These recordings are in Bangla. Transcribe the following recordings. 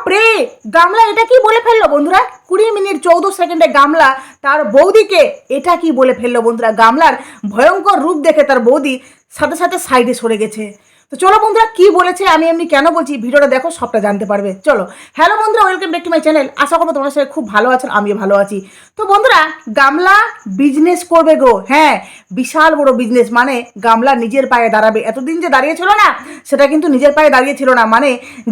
বাপরে! গামলা এটা কি বলে ফেলল বন্ধুরা? কুড়ি মিনিট চৌদ্দ সেকেন্ডে গামলা তার বৌদিকে এটা কি বলে ফেলল বন্ধুরা? গামলার ভয়ঙ্কর রূপ দেখে তার বৌদি সাথে সাথে সাইডে সরে গেছে। তো চলো বন্ধুরা, কি বলেছে আমি এমনি কেন বলছি? ভিডিওটা দেখো, সবটা জানতে পারবে। চলো। হ্যালো বন্ধুরা, welcome back to my channel. আশা করব তোমার সাথে খুব ভালো আছেন আমিও ভালো আছি। তো বন্ধুরা, গামলা বিজনেস করবে গো। হ্যাঁ বিশাল বড় বিজনেস মানে গামলা নিজের পায়ে দাঁড়াবে। এতদিন যে দাঁড়িয়েছিল না, সেটা কিন্তু নিজের পায়ে দাঁড়িয়েছিল না। মানে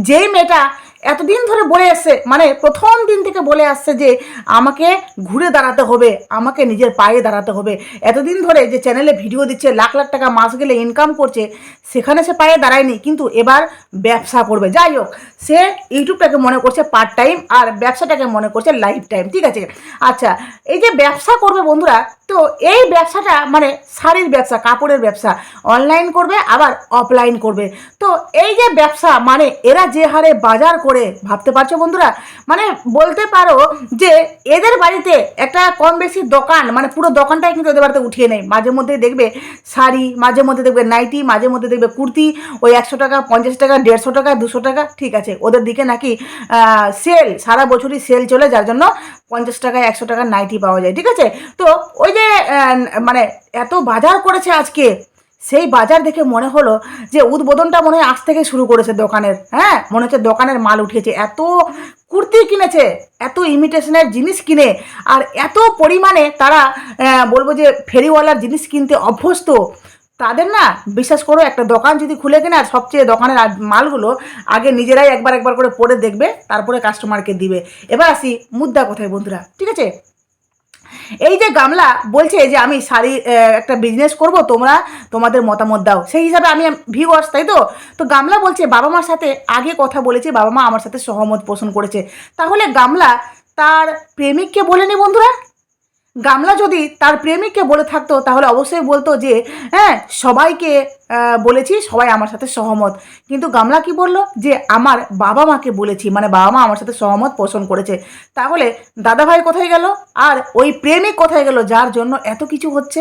যেই মেয়েটা এতদিন ধরে বলে আসছে মানে প্রথম দিন থেকে বলে আসছে যে আমাকে ঘুরে দাঁড়াতে হবে, আমাকে নিজের পায়ে দাঁড়াতে হবে। এতদিন ধরে যে চ্যানেলে ভিডিও দিচ্ছে, লাখ লাখ টাকা মাস গেলে ইনকাম করছে, সেখানে সে পায়ে দাঁড়ায়নি, কিন্তু এবার ব্যবসা করবে। যাই হোক, সে ইউটিউবটাকে মনে করছে পার্ট টাইম আর ব্যবসাটাকে মনে করছে লাইফ টাইম ঠিক আছে? আচ্ছা এই যে ব্যবসা করবে বন্ধুরা, তো এই ব্যবসাটা মানে শাড়ির ব্যবসা, কাপড়ের ব্যবসা অনলাইন করবে, আবার অফলাইন করবে। তো এই যে ব্যবসা মানে এরা যে হারে বাজার করে, ভাবতে পারছ বন্ধুরা? মানে বলতে পারো যে এদের বাড়িতে একটা কম বেশি দোকান মানে পুরো দোকানটাই কিন্তু এদের বাড়িতে উঠিয়ে নেয় মাঝে মধ্যে দেখবে শাড়ি, মাঝে মধ্যে দেখবে নাইটি, মাঝে মধ্যে দেখবে কুর্তি, ওই একশো টাকা, পঞ্চাশ টাকা, দেড়শো টাকা, দুশো টাকা, ঠিক আছে। ওদের দিকে নাকি সেল সারা বছরই সেল চলে, যার জন্য পঞ্চাশ টাকায় একশো টাকার নাইটি পাওয়া যায়, ঠিক আছে? তো ওই যে মানে এত বাজার করেছে আজকে সেই বাজার দেখে মনে হলো যে উদ্বোধনটা মনে হয় আজ থেকে শুরু করেছে দোকানের হ্যাঁ? মনে হচ্ছে দোকানের মাল উঠিয়েছে। এত কুর্তি কিনেছে, এত ইমিটেশনের জিনিস কিনে, আর এত পরিমাণে তারা বলব যে ফেরিওয়ালার জিনিস কিনতে অভ্যস্ত। তাদের না, বিশ্বাস করো, একটা দোকান যদি খুলে কিনে, আর সবচেয়ে দোকানের মালগুলো আগে নিজেরাই একবার একবার করে পরে দেখবে, তারপরে কাস্টমারকে দিবে। এবার আসি মুদ্রা কোথায় বন্ধুরা? ঠিক আছে? এই যে গামলা বলছে যে আমি শাড়ি একটা বিজনেস করব, তোমরা তোমাদের মতামত দাও। সেই হিসাবে আমি ভিউয়ার্স তাই তো? তো গামলা বলছে, বাবা মার সাথে আগে কথা বলেছে, বাবা মা আমার সাথে সহমত পোষণ করেছে। তাহলে গামলা তার প্রেমিককে বলেনি বন্ধুরা। গামলা যদি তার প্রেমিককে বলে থাকতো, তাহলে অবশ্যই বলতো যে হ্যাঁ সবাইকে বলেছি, সবাই আমার সাথে সহমত। কিন্তু গামলা কি বলল? যে, আমার বাবা মাকে বলেছি। মানে বাবা মা আমার সাথে সহমত পোষণ করেছে। তাহলে দাদাভাই কোথায় গেল? আর ওই প্রেমিক কোথায় গেল? যার জন্য এত কিছু হচ্ছে?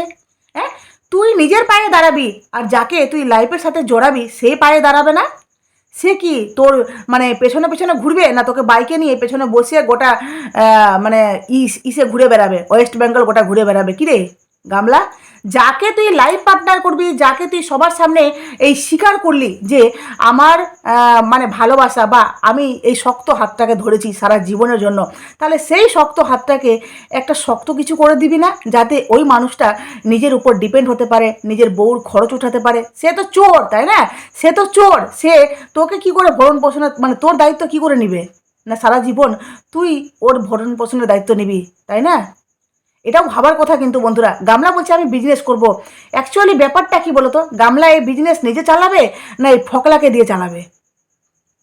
হ্যাঁ তুই নিজের পায়ে দাঁড়াবি, আর যাকে তুই লাইফের সাথে জড়াবি সে পায়ে দাঁড়াবে না? সে কি তোর মানে পেছনে পেছনে ঘুরবে না তোকে বাইকে নিয়ে পেছনে বসিয়ে গোটা মানে ইস, ইসে ঘুরে বেড়াবে? ওয়েস্ট বেঙ্গল গোটা ঘুরে বেড়াবে? কি রে? গামলা, যাকে তুই লাইফ পার্টনার করবি, যাকে তুই সবার সামনে এই স্বীকার করলি যে আমার মানে ভালোবাসা বা আমি এই শক্ত হাতটাকে ধরেছি সারা জীবনের জন্য, তাহলে সেই শক্ত হাতটাকে একটা শক্ত কিছু করে দিবি না, যাতে ওই মানুষটা নিজের উপর ডিপেন্ড হতে পারে, নিজের বউর খরচ উঠাতে পারে। সে তো চোর, তাই না? সে তো চোর, সে তোকে কি করে ভরণ পোষণের মানে তোর দায়িত্ব কি করে নিবে? না সারা জীবন তুই ওর ভরণ পোষণের দায়িত্ব নিবি, তাই না? এটাও ভাবার কথা কিন্তু বন্ধুরা। গামলা বলছে, আমি বিজনেস করব। অ্যাকচুয়ালি ব্যাপারটা কি বলো তো গামলা এই বিজনেস নিজে চালাবে না এই ফকলাকে দিয়ে চালাবে?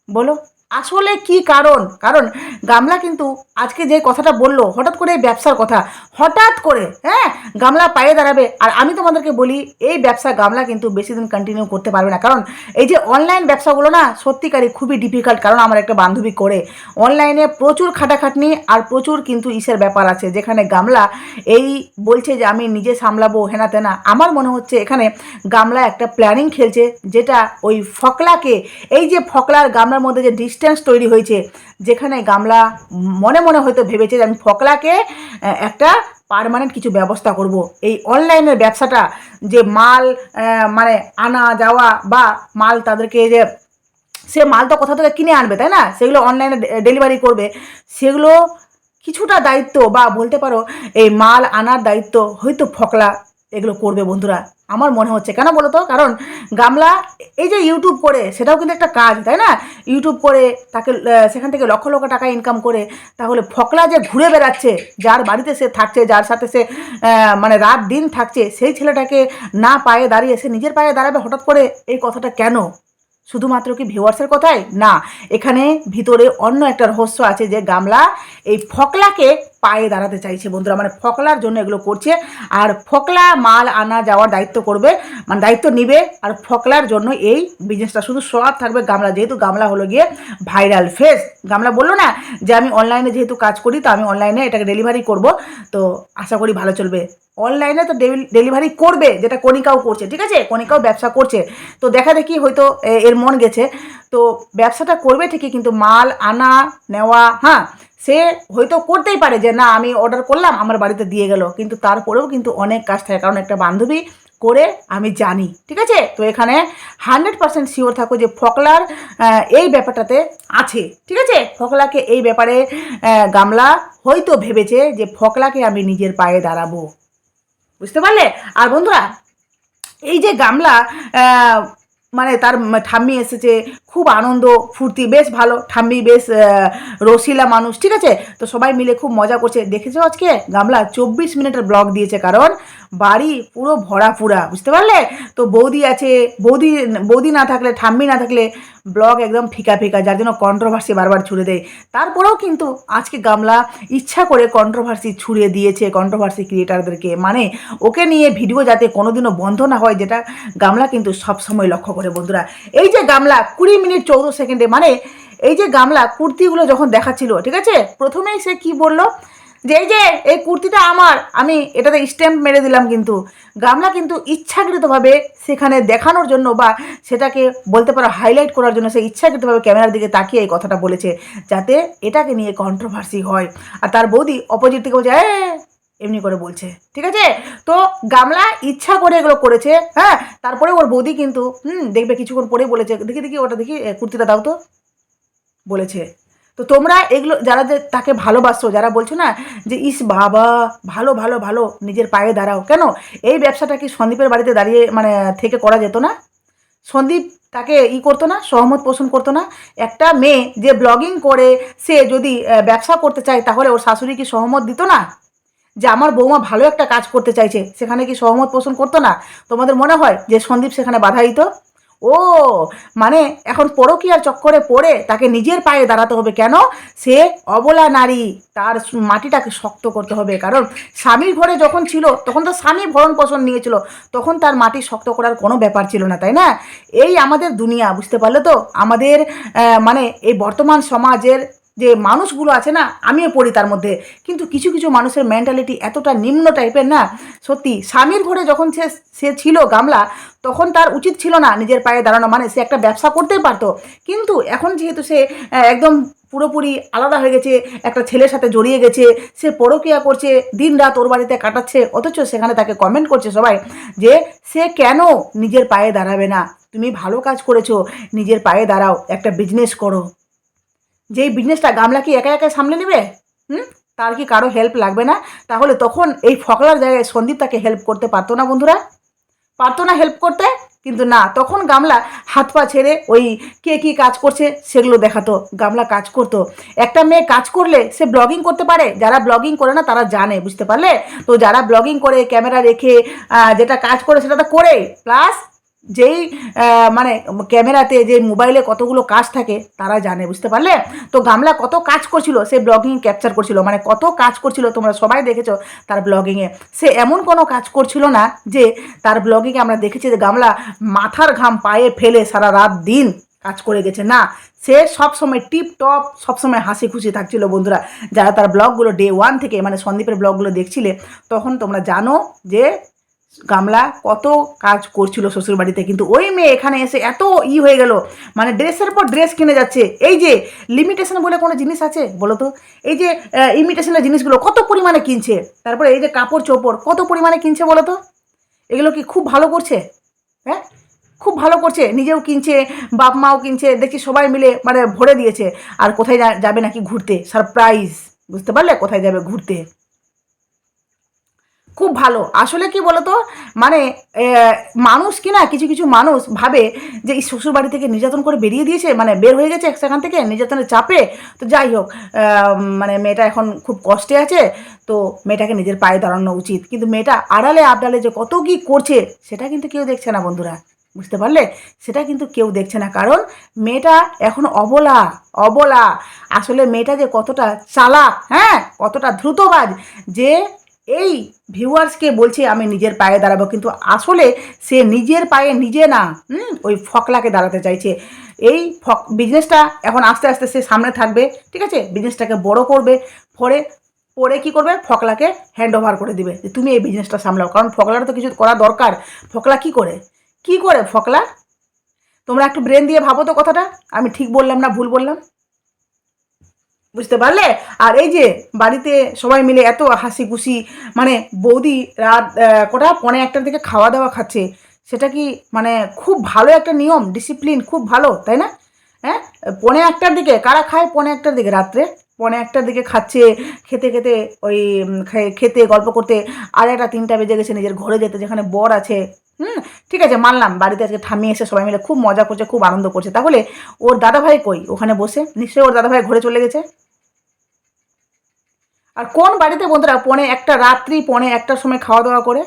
বলো। আসলে কি কারণ? কারণ গামলা কিন্তু আজকে যে কথাটা বলল, হঠাৎ করে এই ব্যবসার কথা। হঠাৎ করে হ্যাঁ? গামলা পায়ে দাঁড়াবে। আর আমি তোমাদেরকে বলি, এই ব্যবসা গামলা কিন্তু বেশি দিন কন্টিনিউ করতে পারবে না। কারণ এই যে অনলাইন ব্যবসাগুলো না সত্যিকারই খুবই ডিফিকাল্ট কারণ আমার একটা বান্ধবী করে। অনলাইনে প্রচুর খাটাখাটনি আর প্রচুর কিন্তু ইসের ব্যাপার আছে, যেখানে গামলা এই বলছে যে, আমি নিজে সামলাবো হেনা তেনা। আমার মনে হচ্ছে এখানে গামলা একটা প্ল্যানিং খেলছে, যেটা ওই ফকলাকে, এই যে ফকলার গামলার মধ্যে যে ডিস্টেন্স তৈরি হয়েছে, যেখানে গামলা মনে মনে হয়তো ভেবেছে যে আমি ফকলাকে একটা পার্মানেন্ট কিছু ব্যবস্থা করব। এই অনলাইনের ব্যবসাটা যে মাল মানে আনা, যাওয়া বা মাল তাদেরকে যে, সে মাল তো কোথা থেকে কিনে আনবে, তাই না? সেগুলো অনলাইনে ডেলিভারি করবে। সেগুলো কিছুটা দায়িত্ব বা বলতে পারো এই মাল আনার দায়িত্ব হয়তো ফকলা এগুলো করবে বন্ধুরা। আমার মনে হচ্ছে। কেন বলো তো কারণ গামলা এই যে ইউটিউব করে, সেটাও কিন্তু একটা কাজ, তাই না? ইউটিউব করে, তাকে সেখান থেকে লক্ষ লক্ষ টাকা ইনকাম করে, তাহলে ফকলা যে ঘুরে বেড়াচ্ছে, যার বাড়িতে সে থাকছে, যার সাথে সে মানে রাত দিন থাকছে, সেই ছেলেটাকে না পায়ে দাঁড়িয়ে, সে নিজের পায়ে দাঁড়াবে হঠাৎ করে এই কথাটা কেন? শুধুমাত্র কি ভিউয়ার্সের কথাই? না। এখানে ভিতরে অন্য একটা রহস্য আছে যে গামলা এই ফকলাকে পায়ে দাঁড়াতে চাইছে। বন্ধুরা মানে ফকলার জন্য এগুলো করছে। আর ফকলা মাল আনা যাওয়ার দায়িত্ব করবে মানে দায়িত্ব নিবে। আর ফকলার জন্য এই বিজনেসটা শুধু সব থাকবে গামলা। যেহেতু গামলা হলো গিয়ে ভাইরাল ফেস গামলা বলল না যে, আমি অনলাইনে যেহেতু কাজ করি, তো আমি অনলাইনে এটাকে ডেলিভারি করব। তো আশা করি ভালো চলবে। অনলাইনে তো ডেলিভারি করবে, যেটা কণিকাও করছে, ঠিক আছে? কণিকাও ব্যবসা করছে। তো দেখা দেখি হয়তো এর মন গেছে। তো ব্যবসাটা করবে ঠিকই, কিন্তু মাল আনা, নেওয়া হ্যাঁ? সে হয়তো করতেই পারে যে, না, আমি অর্ডার করলাম, আমার বাড়িতে দিয়ে গেল। কিন্তু তারপরেও কিন্তু অনেক কাজ থাকে। কারণ একটা বান্ধবী করে আমি জানি, ঠিক আছে? তো এখানে হান্ড্রেড পার্সেন্ট শিওর থাকো যে ফকলার এই ব্যাপারটাতে আছে, ঠিক আছে? ফকলাকে এই ব্যাপারে গামলা হয়তো ভেবেছে যে ফকলাকে আমি নিজের পায়ে দাঁড়াবো। বুঝতে পারলে? আর বন্ধুরা, এই যে গামলা মানে তার ঠাম্মি এসেছে, খুব আনন্দ, ফুর্তি, বেশ ভালো। ঠাম্মি বেশ রসিলা মানুষ, ঠিক আছে? তো সবাই মিলে খুব মজা করছে। দেখেছ আজকে? গামলা চব্বিশ মিনিটের ব্লগ দিয়েছে কারণ বাড়ি পুরো ভরা পুরা, বুঝতে পারলে? তো বৌদি আছে, বৌদি বৌদি না থাকলে, ঠাম্মি না থাকলে ব্লগ একদম ফিকা ফিকা, যার জন্য কন্ট্রোভার্সি বারবার ছুড়ে দেয়। তারপরেও কিন্তু আজকে গামলা ইচ্ছা করে কন্ট্রোভার্সি ছুড়ে দিয়েছে কন্ট্রোভার্সি ক্রিয়েটারদেরকে মানে ওকে নিয়ে ভিডিও যাতে কোনোদিনও বন্ধ না হয়, যেটা গামলা কিন্তু সবসময় লক্ষ্য করে বন্ধুরা। এই যে গামলা কুড়ি মিনিট চৌদ্দ সেকেন্ডে মানে এই যে গামলা কুর্তিগুলো যখন দেখাচ্ছিল, ঠিক আছে? প্রথমেই সে কি বলল? যে এই যে এই কুর্তিটা আমার। আমি এটাতে স্ট্যাম্প মেরে দিলাম কিন্তু। গামলা কিন্তু ইচ্ছাকৃতভাবে সেখানে দেখানোর জন্য বা সেটাকে বলতে পারো হাইলাইট করার জন্য সে ইচ্ছাকৃতভাবে ক্যামেরার দিকে তাকিয়ে এই কথাটা বলেছে যাতে এটাকে নিয়ে কন্ট্রোভার্সি হয়। আর তার বৌদি অপোজিট থেকে বলছে "এ, এমনি করে বলছে। ঠিক আছে? তো গামলা ইচ্ছা করে এগুলো করেছে হ্যাঁ? তারপরে ওর বৌদি কিন্তু হুম দেখবে কিছুক্ষণ পরেই বলেছে। দেখি দেখি ওটা দেখি কুর্তিটা দাও তো। বলেছে। তো তোমরা এগুলো, যারা যে তাকে ভালোবাসো, যারা বলছো না যে, ইস বাবা, ভালো ভালো ভালো, নিজের পায়ে দাঁড়াও। কেন? এই ব্যবসাটা কি সন্দীপের বাড়িতে দাঁড়িয়ে মানে থেকে করা যেত না? সন্দীপ তাকে ই করতো না, সহমত পোষণ করতো না। একটা মেয়ে যে ব্লগিং করে, সে যদি ব্যবসা করতে চায়, তাহলে ওর শাশুড়ি কি সহমত দিত না? যে, আমার বৌমা ভালো একটা কাজ করতে চাইছে, সেখানে কি সহমত পোষণ করতো না? তোমাদের মনে হয় যে, সন্দীপ সেখানে বাধা দিত ও মানে এখন পরকীয়ার চক্করে পড়ে তাকে নিজের পায়ে দাঁড়াতে হবে কেন? সে অবলা নারী, তার মাটিটাকে শক্ত করতে হবে। কারণ স্বামীর ঘরে যখন ছিল, তখন তো স্বামী ভরণ পোষণ নিয়েছিল, তখন তার মাটি শক্ত করার কোনো ব্যাপার ছিল না, তাই না? এই আমাদের দুনিয়া, বুঝতে পারলে তো? আমাদের মানে এই বর্তমান সমাজের যে মানুষগুলো আছে না, আমিও পড়ি তার মধ্যে। কিন্তু কিছু কিছু মানুষের মেন্টালিটি এতটা নিম্ন টাইপের না, সত্যি, স্বামীর ঘরে যখন সে সে ছিল গামলা, তখন তার উচিত ছিল না নিজের পায়ে দাঁড়ানো। মানে সে একটা ব্যবসা করতে পারতো। কিন্তু এখন যেহেতু সে একদম পুরোপুরি আলাদা হয়ে গেছে, একটা ছেলের সাথে জড়িয়ে গেছে, সে পরকিয়া করছে দিন রাত ওর বাড়িতে কাটাচ্ছে, অথচ সেখানে তাকে কমেন্ট করছে সবাই যে, সে কেন নিজের পায়ে দাঁড়াবে না? তুমি ভালো কাজ করেছ, নিজের পায়ে দাঁড়াও, একটা বিজনেস করো। যেই বিজনেসটা গামলা কি একা একা সামলে নেবে? হুম? তার কি কারও হেল্প লাগবে না? তাহলে তখন এই ফকলার জায়গায় সন্দীপ তাকে হেল্প করতে পারতো না বন্ধুরা? পারতো না হেল্প করতে? কিন্তু না, তখন গামলা হাত পা ছেড়ে ওই কে কী কাজ করছে সেগুলো দেখাতো, গামলা কাজ করতো। একটা মেয়ে কাজ করলে সে ব্লগিং করতে পারে, যারা ব্লগিং করে না তারা জানে, বুঝতে পারলে? তো যারা ব্লগিং করে ক্যামেরা রেখে যেটা কাজ করে সেটা তো করে প্লাস যেই মানে ক্যামেরাতে যে মোবাইলে কতগুলো কাজ থাকে, তারা জানে, বুঝতে পারলে? তো গামলা কত কাজ করছিল, সে ব্লগিং ক্যাপচার করছিল মানে কত কাজ করছিল, তোমরা সবাই দেখেছ তার ব্লগিংয়ে সে এমন কোনো কাজ করছিল না যে তার ব্লগিংয়ে আমরা দেখেছি যে গামলা মাথার ঘাম পায়ে ফেলে সারা রাত দিন কাজ করে গেছে। না, সে সবসময় টিপ টপ সবসময় হাসি খুশি থাকছিল বন্ধুরা। যারা তার ব্লগগুলো ডে ওয়ান থেকে মানে সন্দীপের ব্লগগুলো দেখছিলে, তখন তোমরা জানো যে গামলা কত কাজ করছিল শ্বশুর বাড়িতে কিন্তু ওই মেয়ে এখানে এসে এত ই হয়ে গেল। মানে ড্রেসের পর ড্রেস কিনে যাচ্ছে। এই যে লিমিটেশন বলে কোনো জিনিস আছে? বলো তো। এই যে ইমিটেশনের জিনিসগুলো কত পরিমাণে কিনছে? তারপরে এই যে কাপড় চোপড় কত পরিমাণে কিনছে বলো তো? এগুলো কি খুব ভালো করছে? হ্যাঁ? খুব ভালো করছে। নিজেও কিনছে বাপ মাও কিনছে, দেখছি সবাই মিলে মানে ভরে দিয়েছে। আর কোথায় যাবে নাকি ঘুরতে? সারপ্রাইজ বুঝতে পারলে? কোথায় যাবে ঘুরতে? খুব ভালো। আসলে কি বলতো? মানে মানুষ কি না, কিছু কিছু মানুষ ভাবে যে, এই শ্বশুরবাড়ি থেকে নির্যাতন করে বেরিয়ে দিয়েছে মানে বের হয়ে গেছে সেখান থেকে, নির্যাতনের চাপে। তো যাই হোক মানে মেয়েটা এখন খুব কষ্টে আছে, তো মেয়েটাকে নিজের পায়ে দাঁড়ানো উচিত। কিন্তু মেয়েটা আড়ালে, আবডালে যে কত কি করছে, সেটা কিন্তু কেউ দেখছে না, বন্ধুরা। বুঝতে পারলে? সেটা কিন্তু কেউ দেখছে না। কারণ মেয়েটা এখন অবলা অবলা। আসলে মেয়েটা যে কতটা চালাক হ্যাঁ? কতটা দ্রুতবাজ, যে এই ভিউয়ার্সকে বলছে আমি নিজের পায়ে দাঁড়াবো, কিন্তু আসলে সে নিজের পায়ে নিজে না, হুম? ওই ফকলাকে দাঁড়াতে চাইছে। এই ফক বিজনেসটা এখন আস্তে আস্তে সে সামনে থাকবে, ঠিক আছে? বিজনেসটাকে বড় করবে, পরে পরে কি করবে? ফকলাকে হ্যান্ড ওভার করে দিবে, যে তুমি এই বিজনেসটা সামলাও। কারণ ফকলার তো কিছু করা দরকার। ফকলা কি করে? কি করে ফকলা? তোমরা একটু ব্রেন দিয়ে ভাবো তো কথাটা। আমি ঠিক বললাম না, ভুল বললাম? বুঝতে পারলে? আর এই যে বাড়িতে সবাই মিলে এত হাসি খুশি মানে বৌদি রাত কটা? পনে একটার দিকে খাওয়া দাওয়া খাচ্ছে। সেটা কি মানে খুব ভালো একটা নিয়ম ডিসিপ্লিন খুব ভালো, তাই না? হ্যাঁ? পনে একটার দিকে, কারা খায় পনে একটার দিকে? রাত্রে। পনে একটার দিকে খাচ্ছে, খেতে খেতে ওই খেতে, গল্প করতে আর একটা তিনটা বেজে গেছে নিজের ঘরে যেতে, যেখানে বর আছে। হুম? ঠিক আছে, মানলাম। বাড়িতে আজকে ঠামিয়ে এসে সবাই মিলে খুব মজা করছে, খুব আনন্দ করছে। তাহলে ওর দাদাভাই কই? ওখানে বসে। নিশ্চয়ই ওর দাদাভাই ঘরে চলে গেছে। আর কোন বাড়িতে বন্ধুরা পনে একটা রাত্রি, পনে একটার সময় খাওয়া দাওয়া করে?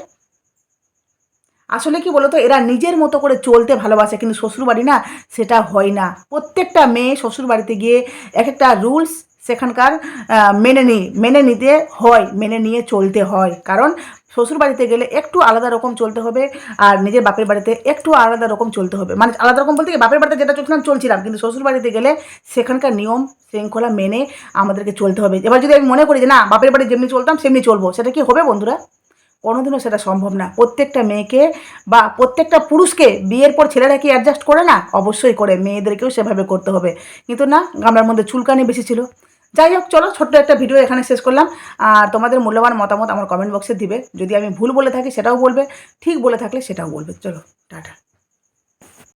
আসলে কি বলতো, এরা নিজের মতো করে চলতে ভালোবাসে, কিন্তু শ্বশুরবাড়ি না, সেটা হয় না। প্রত্যেকটা মেয়ে শ্বশুর বাড়িতে গিয়ে এক একটা রুলস সেখানকার মেনে নি, মেনে নিতে হয়, মেনে নিয়ে চলতে হয়। কারণ শ্বশুর বাড়িতে গেলে একটু আলাদা রকম চলতে হবে আর নিজের বাপের বাড়িতে একটু আলাদা রকম চলতে হবে। মানে আলাদা রকম বলতে বাপের বাড়িতে যেটা চলছিলাম চলছিলাম। কিন্তু শ্বশুর বাড়িতে গেলে সেখানকার নিয়ম, শৃঙ্খলা মেনে আমাদেরকে চলতে হবে। এবার যদি আমি মনে করি যে না, বাপের বাড়ি যেমনি চলতাম, সেমনি চলবো, সেটা কি হবে বন্ধুরা? কোনোদিনও সেটা সম্ভব না। প্রত্যেকটা মেয়েকে বা প্রত্যেকটা পুরুষকে বিয়ের পর ছেলেরা কি অ্যাডজাস্ট করে না? অবশ্যই করে। মেয়েদেরকেও সেভাবে করতে হবে। কিন্তু না, গামলার মধ্যে চুলকানি বেশি ছিল। যাই হোক, চলো, ছোট্ট একটা ভিডিও এখানে শেষ করলাম। আর তোমাদের মূল্যবান মতামত আমার কমেন্ট বক্সে দিবে। যদি আমি ভুল বলে থাকি, সেটাও বলবে। ঠিক বলে থাকলে সেটাও বলবে। চলো, টাটা।